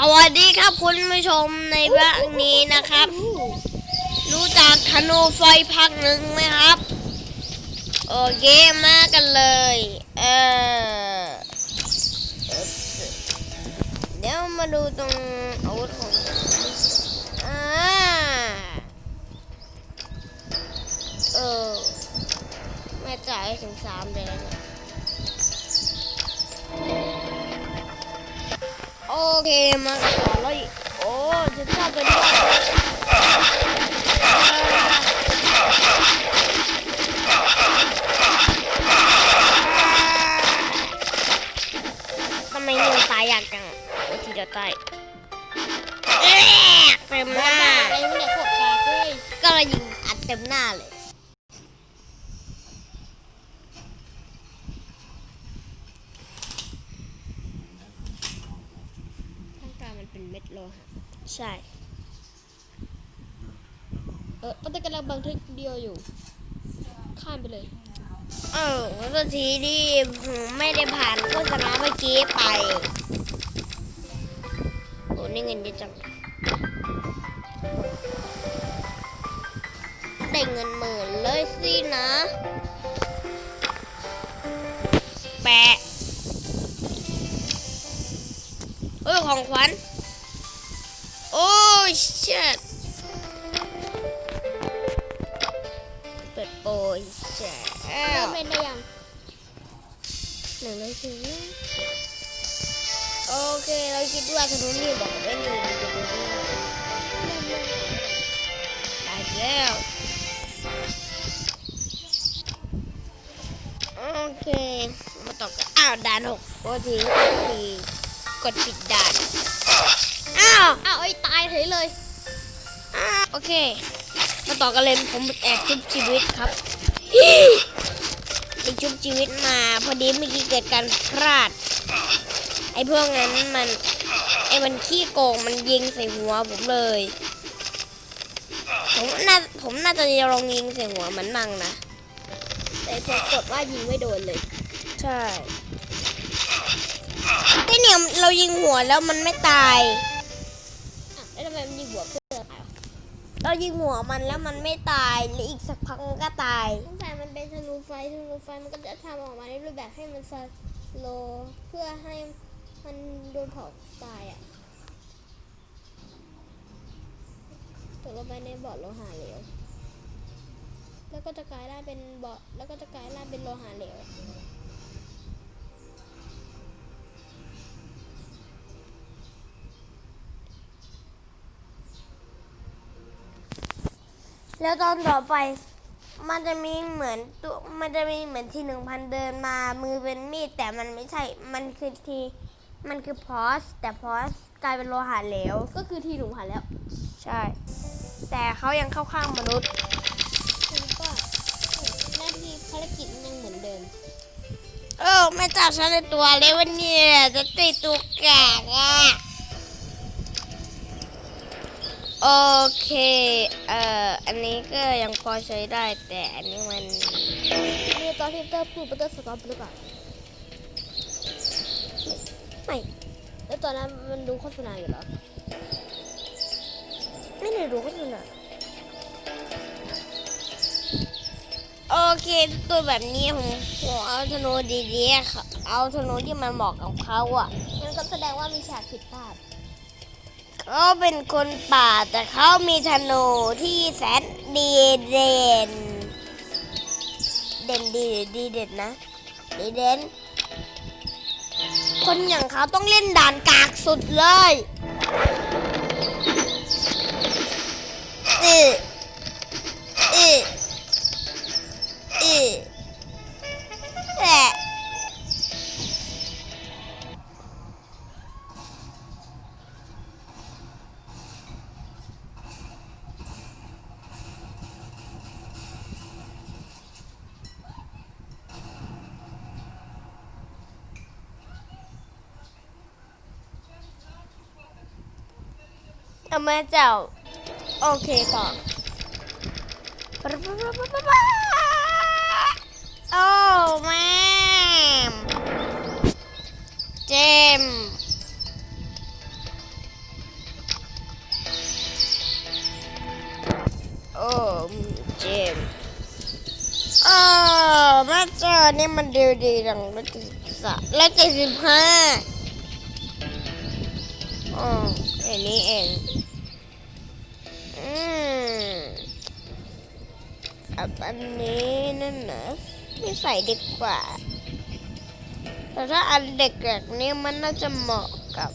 สวัสดีครับคุณผู้ชมในภาคนี้นะครับ รู้จักธนูไฟภาคหนึ่งไหมครับ โอเคมากันเลย เออเดี๋ยวมาดูตรงอาวุธของอ่าเออแม่จ่ายถึงสามเลยนะ เนี่ยโอเคมากันต่อเลยโอ้ฉันชอบไปด้วยทำไมนิวตายยากจังโอ้ทีเดียวตายเอ๊ะเต็มหน้าอะไรไม่ได้พวกแกเว้ยก็เลยยิงอัดเต็มหน้าเลย ร่างกาย มันเป็นเม็ดโลหะใช่เออป้าตะกำลังบันทึกเดียวอยู่ ข้ามไปเลย เออวันทีที่ผมไม่ได้ผ่านโฆษณาเมื่อกี้ไปโอ้นี่เงินเยอะจังได้เงินหมื่นเลยสินะ แปะเออของขวัญ โปรยแจ๋เริ่วมเล่นได้ยังหนึ่งเลยถึงโอเค เราคิดว่าถนนนี่บอกไม่มีถนนนี่ตายแล้วโอเค มาต่อกันอ้าวด่านหกโทษทีโทษทีกดปิดด่าน อ้าว อ้าวไอ้ยตายเฉยเลยอ้าวโอเค มาต่อกันเลยผมแอบชุบชีวิตครับไปชุบชีวิตมา พอดีเมื่อกี้เกิดการพลาด ไอ้พวกนั้นมันไอ้มันขี้โกงมันยิงใส่หัวผมเลย ผมน่าผมน่าจะลองยิงใส่หัวมันมั่งนะแต่พอกดว่ายิงไม่โดนเลย ใช่ไอ้เนี่ยเรายิงหัวแล้วมันไม่ตายอะแล้วทำไมมันยิงหัว เรายิงหัวมันแล้วมันไม่ตายแล้วอีกสักพักมันก็ตายตั้งแต่มันเป็นธนูไฟธนูไฟมันก็จะทำออกมาในรูปแบบให้มันสโลเพื่อให้มันโดนเผาตายอะตกลงไปในบ่อโลหะเหลวแล้วก็จะกลายร่างเป็นบ่อแล้วก็จะกลายร่างเป็นโลหะเหลว แล้วตอนต่อไป มันจะมีเหมือนตัวมันจะมีเหมือนที่หนึ่งพันเดินมามือเป็นมีดแต่มันไม่ใช่มันคือทีมันคือพอสแต่พอสกลายเป็นโลหะเหลวก็คือทีหนุ่มหันแล้ว ใช่ แต่เขายังเข้าข้างมนุษย์คุณก็หน้าที่ภารกิจมันยังเหมือนเดิม เออไม่จับฉันในตัวเลยวันนี้จะติดตัวแกกอะ โอเค เอ่อ อันนี้ก็ยังพอใช้ได้แต่อันนี้มันนี่ตอนที่เตอร์พูดเตอร์สต็อปหรือเปล่า ไม่ แล้วตอนนั้นมันดูโฆษณาอยู่หรอ ไม่ได้รู้โฆษณา โอเค ตัวแบบนี้ผมผมเอาธนูดีๆค่ะเอาธนูที่มันเหมาะกับเขาอะงั้นก็แสดงว่ามีฉากผิดพลาด เขาเป็นคนป่าแต่เขามีธนูที่แสนดีเด่น เด่นดีดีเด่นนะดีเด่นคนอย่างเขาต้องเล่นด่านกากสุดเลยอื เอามาเจ้า โอเคป่อโอ้แม่เจมโอ้เจมโอ้มาเจอนี่มันเดีดีดังร้อยเจ็ดสิบสล้อยเจ็ดสิบห้าอ๋อไอ้นี่เอง เอาอันนี้นั่นนะไม่ใส่ดีกว่า แต่ถ้าอันเด็กแบบนี้มันน่าจะเหมาะกับ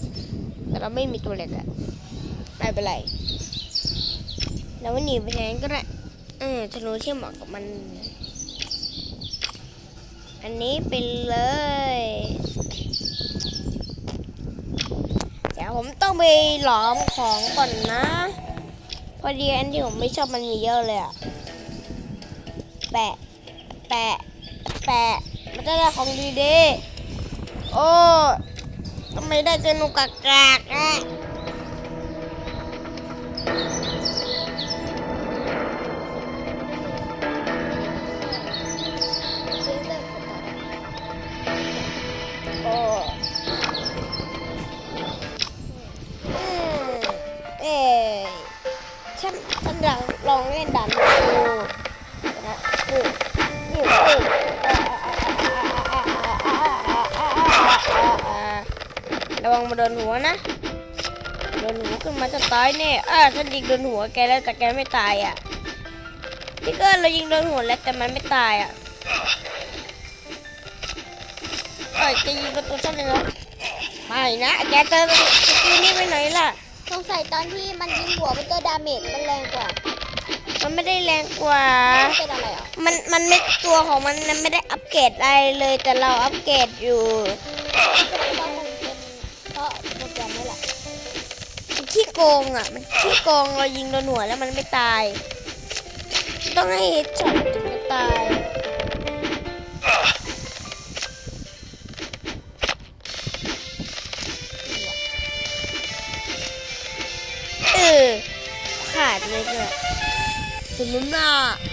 แต่เราไม่มีตัวเล็กอะไม่เป็นไรเราไม่หนีไปไหนก็ได้เออธนูที่เหมาะกับมัน อันนี้ไปเลยเดี๋ยวผมต้องไปหลอมของก่อนนะ พอดีอันที่ผมไม่ชอบมันมีเยอะเลยอะ แปะ แปะ แปะ มันจะได้ของดีดีโอ้ทำไมได้เจนูกากากๆอะเจ๊แบบกดต่อโอ้เอ้ยฉันฉันลองลองเล่นดันดู ระวังมาโดนหัวนะโดนหัวขึ้นมาจะตายแน่อ่าฉันยิงโดนหัวแกแล้วแต่แกไม่ตายอะนี่ก็เรายิงโดนหัวแล้วแต่มันไม่ตายอะเอ้ยจะยิงประตูฉันเลยเหรอไม่นะแกเจอสกิลนี่ไปไหนล่ะ สงสัยตอนที่มันยิงหัวเป็นตัวดาเมจมันแรงกว่า มันไม่ได้แรงกว่ามันเป็นอะไรอะมันมันไม่ตัวของมันมันไม่ได้อัปเกรดอะไรเลย แต่เราอัปเกรดอยู่แสดงว่าคงเป็นเพราะโปรแกรมนี่แหละมันขี้โกงอะ มันขี้โกงเรายิงโดนหัวแล้วมันไม่ตาย ต้องให้เฮดช็อตถึงจะตาย เอ